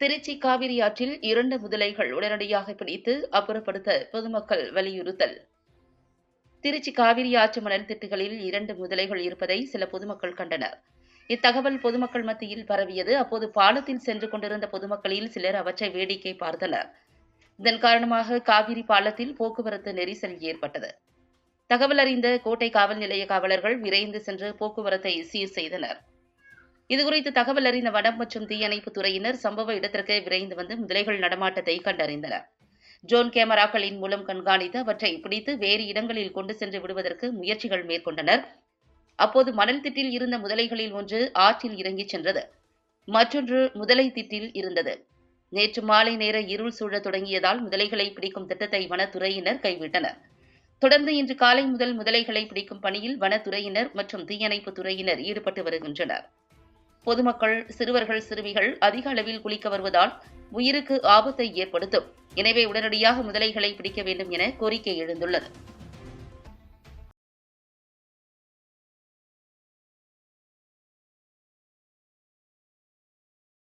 திருச்சி காவிரி ஆற்றில் இரண்டு முதலைகள் உடனடியாக பிடித்து அப்புறப்படுத்த பொதுமக்கள் வலியுறுத்தல். திருச்சி காவிரி ஆற்று மணல் திட்டுகளில் இரண்டு முதலைகள் இருப்பதை சில பொதுமக்கள் கண்டனர். இத்தகவல் பொதுமக்கள் மத்தியில் பரவியது. அப்போது பாலத்தில் சென்று கொண்டிருந்த பொதுமக்களில் சிலர் அவற்றை வேடிக்கை பார்த்தனர். இதன் காரணமாக காவிரி பாலத்தில் போக்குவரத்து நெரிசல் ஏற்பட்டது. தகவல் அறிந்த கோட்டை காவல் நிலைய காவலர்கள் விரைந்து சென்று போக்குவரத்தை சீர் செய்தனர். இதுகுறித்து தகவல் அறிந்த வனம் மற்றும் தீயணைப்பு துறையினர் சம்பவ இடத்திற்கு விரைந்து வந்து முதலைகள் நடமாட்டத்தை கண்டறிந்தனர். ட்ரோன் கேமராக்களின் மூலம் கண்காணித்து அவற்றை பிடித்து வேறு இடங்களில் கொண்டு சென்று விடுவதற்கு முயற்சிகள் மேற்கொண்டனர். அப்போது மணல் திட்டில் இருந்த முதலைகளில் ஒன்று ஆற்றில் இறங்கிச் சென்றது. மற்றொன்று முதலை திட்டில் இருந்தது. நேற்று மாலை நேர இருள் சூழ தொடங்கியதால் முதலைகளை பிடிக்கும் திட்டத்தை வனத்துறையினர் கைவிட்டனர். தொடர்ந்து இன்று காலை முதல் முதலைகளை பிடிக்கும் பணியில் வனத்துறையினர் மற்றும் தீயணைப்பு துறையினர் ஈடுபட்டு வருகின்றனர். பொதுமக்கள் சிறுவர்கள் சிறுமிகள் அதிக அளவில் குளிக்க வருவதால் உயிருக்கு ஆபத்தை ஏற்படுத்தும். எனவே உடனடியாக முதலைகளை பிடிக்க வேண்டும் என கோரிக்கை எழுந்துள்ளது.